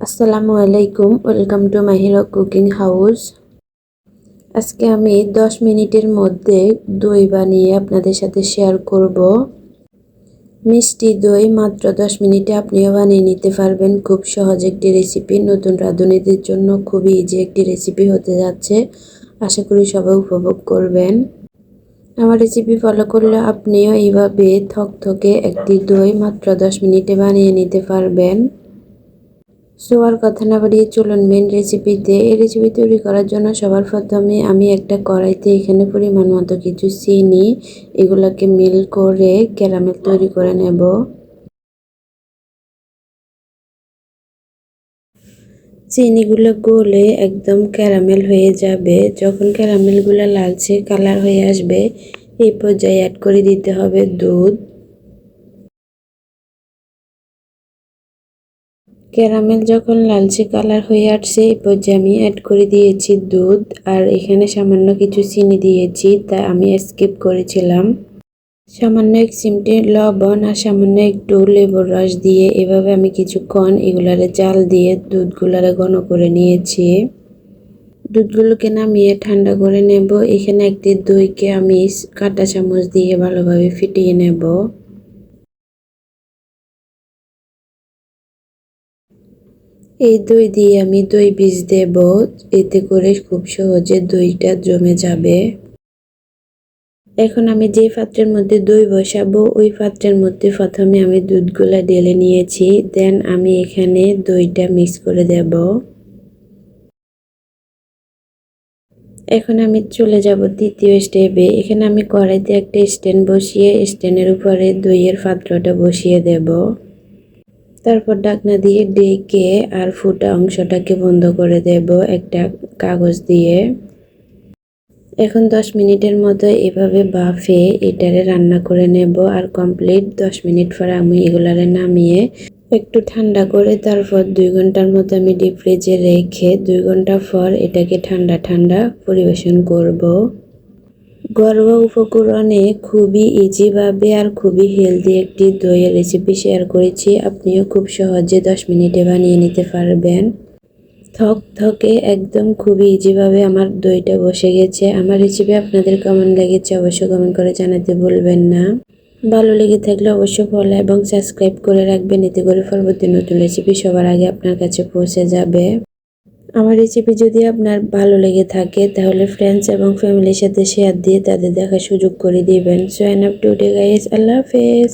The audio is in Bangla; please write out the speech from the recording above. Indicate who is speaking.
Speaker 1: আসসালামু আলাইকুম, welcome to Mahira cooking house. আজকে আমি 10 মিনিটের মধ্যে দই বানিয়ে আপনাদের সাথে শেয়ার করব। মিষ্টি দই মাত্র 10 মিনিটে আপনিও বানিয়ে নিতে পারবেন। খুব সহজ একটি রেসিপি নতুন রাঁধুনিদের জন্য খুবই ইজি একটি রেসিপি হতে যাচ্ছে। আশা করি সবাই উপভোগ করবেন। আমার রেসিপি ফলো করলে আপনিও এইভাবে থকথকে একটি দই মাত্র 10 মিনিটে বানিয়ে নিতে পারবেন। সো কথা না বাড়িয়ে চলুন মেন রেসিপিতে এই রেসিপি তৈরি করার জন্য সবার প্রথমে আমি একটা কড়াইতে এখানে পরিমাণ মতো কিছু চিনি, এগুলোকে মিল করে ক্যারামেল তৈরি করে নেব। চিনিগুলো গলে একদম ক্যারামেল হয়ে যাবে। যখন ক্যারামেলগুলো লালচে কালার হয়ে আসবে, এই পর্যায়ে অ্যাড করে দিতে হবে দুধ। ক্যারামেল যখন লালচে কালার হয়ে আসছে, এই পর্যায়ে আমি অ্যাড করে দিয়েছি দুধ, আর এখানে সামান্য কিছু চিনি দিয়েছি, তা আমি স্কিপ করেছিলাম। সামান্য এক চিমটে লবণ আর সামান্য একটু লেবুর রস দিয়ে এভাবে আমি কিছুক্ষণ এগুলারে জাল দিয়ে দুধগুলারে ঘন করে নিয়েছি। দুধগুলোকে নামিয়ে ঠান্ডা করে নেব। এখানে একটি দইকে আমি কাঁটা চামচ দিয়ে ভালোভাবে ফিটিয়ে নেব। এই দই দিয়ে আমি দই বীজ দেব। এতে করে খুব সহজে দইটা জমে যাবে। এখন আমি যে পাত্রের মধ্যে দই বসাবো, ওই পাত্রের মধ্যে প্রথমে আমি দুধগুলা ঢেলে নিয়েছি। দেন আমি এখানে দইটা মিক্স করে দেব। এখন আমি চলে যাব দ্বিতীয় স্টেপে এখানে আমি কড়াইতে একটা স্ট্যান্ড বসিয়ে স্ট্যান্ডের উপরে দইয়ের পাত্রটা বসিয়ে দেব। তারপর ডাকনা দিয়ে ডেকে আর ফুটা অংশটাকে বন্ধ করে দেব একটা কাগজ দিয়ে। এখন দশ মিনিটের মতো এভাবে বাফে, এটারে রান্না করে নেব আর কমপ্লিট দশ মিনিট পর আমি এগুলারে নামিয়ে একটু ঠান্ডা করে তারপর দুই ঘণ্টার মতো আমি ডিপ ফ্রিজে রেখে দুই ঘণ্টা পর এটাকে ঠান্ডা ঠান্ডা পরিবেশন করব। ঘরোয়া উপকরণে খুবই ইজিভাবে আর খুবই হেলদি একটি দইয়ের রেসিপি শেয়ার করেছি। আপনিও খুব সহজে দশ মিনিটে বানিয়ে নিতে পারবেন। থক থকে একদম খুবই ইজিভাবে আমার দইটা বসে গেছে। আমার রেসিপি আপনাদের কেমন লেগেছে অবশ্যই কমেন্ট করে জানাতে ভুলবেন না। ভালো লেগে থাকলে অবশ্যই ফলো এবং সাবস্ক্রাইব করে রাখবেন। এতে করে পরবর্তী নতুন রেসিপি সবার আগে আপনার কাছে পৌঁছে যাবে। আমার রেসিপি যদি আপনার ভালো লেগে থাকে, তাহলে ফ্রেন্ডস এবং ফ্যামিলির সাথে শেয়ার দিয়ে তাদের দেখার সুযোগ করে দিবেন। So end up today guys আল্লাহ হাফেজ।